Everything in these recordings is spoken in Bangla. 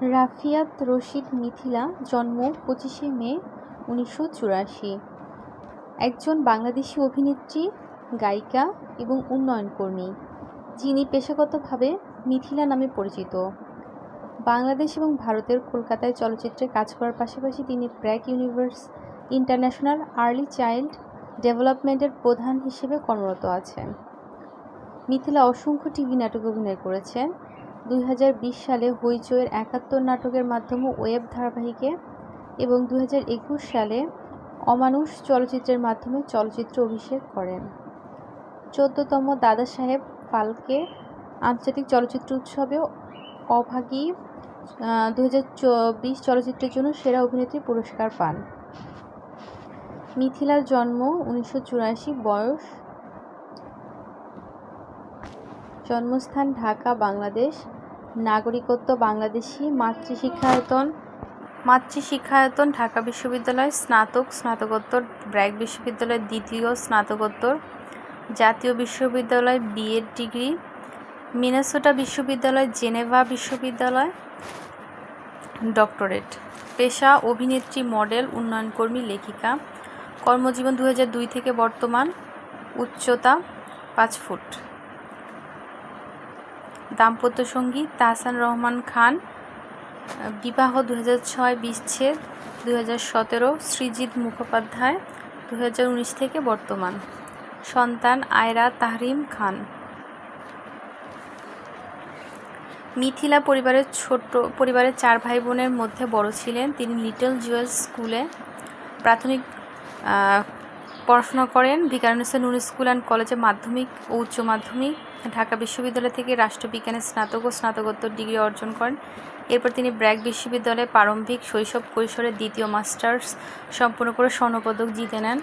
রাফিয়াত রশিদ মিথিলা, জন্ম পঁচিশে মে, উনিশশো চুরাশি। একজন বাংলাদেশি অভিনেত্রী, গায়িকা এবং উন্নয়নকর্মী, যিনি পেশাগতভাবে মিথিলা নামে পরিচিত। বাংলাদেশ এবং ভারতের কলকাতায় চলচ্চিত্রে কাজ করার পাশাপাশি তিনি BRAC university international early child ডেভেলপমেন্টের প্রধান হিসেবে কর্মরত আছেন। মিথিলা অসংখ্য টিভি নাটকে অভিনয় করেছেন দুই হাজার বিশ সালে হইচইয়ের একাত্তর নাটকের মাধ্যমে ওয়েব ধারাবাহিকে এবং দু হাজার একুশ সালে অমানুষ চলচ্চিত্রের মাধ্যমে চলচ্চিত্র অভিষেক করেন। চোদ্দতম দাদা সাহেব ফালকে আন্তর্জাতিক চলচ্চিত্র উৎসবেও অভাগী দু হাজার চলচ্চিত্রের জন্য সেরা অভিনেত্রী পুরস্কার পান। মিথিলার জন্ম উনিশশো চুরাশি, বয়স জন্মস্থান ঢাকা, বাংলাদেশ। নাগরিকত্ব, বাংলাদেশি মাতৃশিক্ষায়তন মাতৃশিক্ষায়তন, ঢাকা বিশ্ববিদ্যালয়, স্নাতক, স্নাতকোত্তর, ব্র্যাক বিশ্ববিদ্যালয়, দ্বিতীয় স্নাতকোত্তর, জাতীয় বিশ্ববিদ্যালয়, বিএড ডিগ্রি, মিনেসোটা বিশ্ববিদ্যালয়, জেনেভা বিশ্ববিদ্যালয়, ডক্টরেট। পেশা, অভিনেত্রী, মডেল, উন্নয়নকর্মী, লেখিকা। কর্মজীবন দু থেকে বর্তমান, উচ্চতা পাঁচ ফুট। দাম্পত্য সঙ্গী তাহসান রহমান খান, বিবাহ দু ছয় বিচ্ছেদ দু সতেরো সৃজিৎ মুখোপাধ্যায় দু উনিশ থেকে বর্তমান। সন্তান আয়রা তাহরিম খান। মিথিলা পরিবারের ছোট পরিবারের চার ভাই বোনের মধ্যে বড় ছিলেন তিনি লিটল জুয়েল স্কুলে প্রাথমিক পড়াশোনা করেন। ভিকারুনিসা নুন স্কুল অ্যান্ড কলেজে মাধ্যমিক ও উচ্চ মাধ্যমিক। ঢাকা বিশ্ববিদ্যালয় থেকে রাষ্ট্রবিজ্ঞানে স্নাতক ও স্নাতকোত্তর ডিগ্রি অর্জন করেন। এরপর তিনি ব্র্যাক বিশ্ববিদ্যালয়ে প্রারম্ভিক শৈশব কৈশোরের দ্বিতীয় মাস্টার্স সম্পূর্ণ করে স্বর্ণপদক জিতে নেন।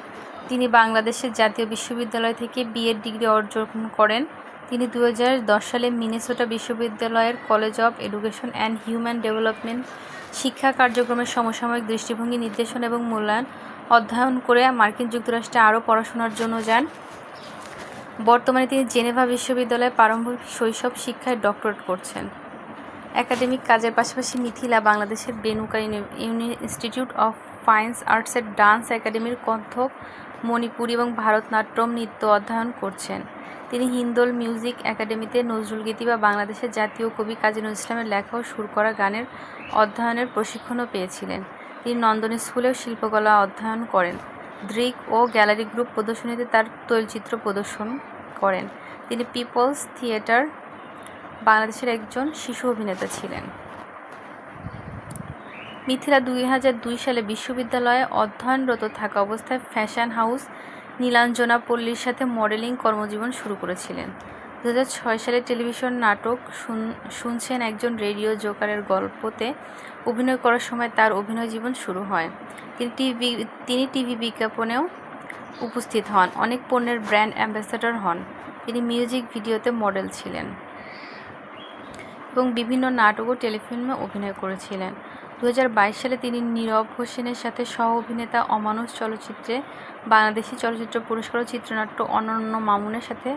তিনি বাংলাদেশের জাতীয় বিশ্ববিদ্যালয় থেকে বিএড ডিগ্রি অর্জন করেন। তিনি দু হাজার দশ সালে মিনেসোটা বিশ্ববিদ্যালয়ের college of education and human development শিক্ষা কার্যক্রমের সমসাময়িক দৃষ্টিভঙ্গি নির্দেশন এবং মূল্যায়ন অধ্যয়ন করে মার্কিন যুক্তরাষ্ট্রে আরও পড়াশোনার জন্য যান। বর্তমানে তিনি জেনেভা বিশ্ববিদ্যালয়ে প্রারম্ভিক শৈশব শিক্ষায় ডক্টরেট করছেন। একাডেমিক কাজের পাশাপাশি মিথিলা বাংলাদেশের বেনুকা ইনস্টিটিউট অফ ফাইন্স আর্টসের ডান্স একাডেমির কত্থক মণিপুরি এবং ভারতনাট্যম নৃত্য অধ্যয়ন করছেন। তিনি হিন্দোল মিউজিক একাডেমিতে নজরুলগীতি বা বাংলাদেশের জাতীয় কবি কাজী নজরুল ইসলামের লেখা ও সুর করা গানের অধ্যয়নের প্রশিক্ষণও পেয়েছিলেন। তিনি নন্দন স্কুলেও শিল্পকলা অধ্যয়ন করেন। দৃক ও গ্যালারি গ্রুপ প্রদর্শনীতে তার তৈলচিত্র প্রদর্শন করেন। তিনি পিপলস থিয়েটার বাংলাদেশের একজন শিশু অভিনেতা ছিলেন। মিথিলা দুই হাজার দুই সালে বিশ্ববিদ্যালয়ে অধ্যয়নরত থাকা অবস্থায় ফ্যাশন হাউস নীলাঞ্জনা পল্লীর সাথে মডেলিং কর্মজীবন শুরু করেছিলেন। দু সালে টেলিভিশন নাটক শুনছেন একজন রেডিও জোকারের গল্পতে অভিনয় করার সময় তার অভিনয় জীবন শুরু হয়। তিনি টিভি তিনি টিভি বিজ্ঞাপনেও উপস্থিত হন। অনেক পণ্যের ব্র্যান্ড অ্যাম্বাসাডর হন। তিনি মিউজিক ভিডিওতে মডেল ছিলেন এবং বিভিন্ন নাটক ও টেলিফিল্মে অভিনয় করেছিলেন। দু হাজার বাইশ সালে তিনি নীরব হোসেনের সাথে সহ অভিনেতা অমানুষ চলচ্চিত্রে বাংলাদেশি চলচ্চিত্র পুরস্কার ও চিত্রনাট্য অনন্য মামুনের সাথে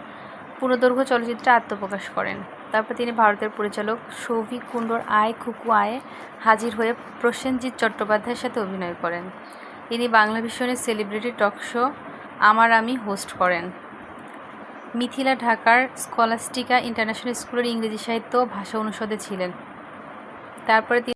পূর্ণদৈর্ঘ্য চলচ্চিত্রে আত্মপ্রকাশ করেন। তারপর তিনি ভারতের পরিচালক সৌভিক কুণ্ডর আয় খুকু আয়ে হাজির হয়ে প্রসেনজিৎ চট্টোপাধ্যায়ের সাথে অভিনয় করেন। তিনি বাংলা ভীষণের সেলিব্রিটি টক শো আমার আমি হোস্ট করেন। মিথিলা ঢাকার স্কলাস্টিকা ইন্টারন্যাশনাল স্কুলের ইংরেজি সাহিত্য ভাষা অনুষদে ছিলেন। তারপরে